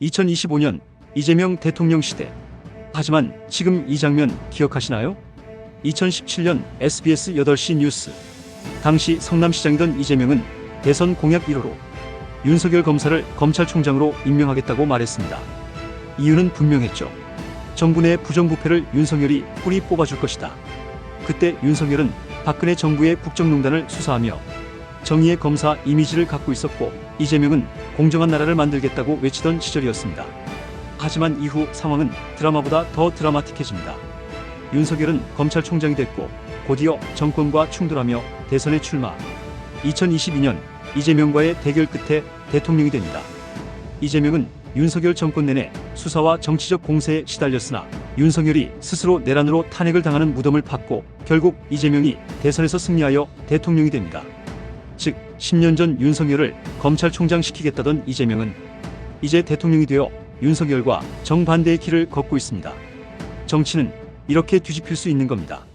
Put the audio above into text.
2025년 이재명 대통령 시대. 하지만 지금 이 장면 기억하시나요? 2017년 SBS 8시 뉴스. 당시 성남시장이던 이재명은 대선 공약 1호로 윤석열 검사를 검찰총장으로 임명하겠다고 말했습니다. 이유는 분명했죠. 정부 내 부정부패를 윤석열이 뿌리 뽑아줄 것이다. 그때 윤석열은 박근혜 정부의 국정농단을 수사하며 정의의 검사 이미지를 갖고 있었고 이재명은 공정한 나라를 만들겠다고 외치던 시절이었습니다. 하지만 이후 상황은 드라마보다 더 드라마틱해집니다. 윤석열은 검찰총장이 됐고 곧이어 정권과 충돌하며 대선에 출마. 2022년 이재명과의 대결 끝에 대통령이 됩니다. 이재명은 윤석열 정권 내내 수사와 정치적 공세에 시달렸으나 윤석열이 스스로 내란으로 탄핵을 당하는 무덤을 팠고 결국 이재명이 대선에서 승리하여 대통령이 됩니다. 즉 10년 전 윤석열을 검찰총장 시키겠다던 이재명은 이제 대통령이 되어 윤석열과 정반대의 길을 걷고 있습니다. 정치는 이렇게 뒤집힐 수 있는 겁니다.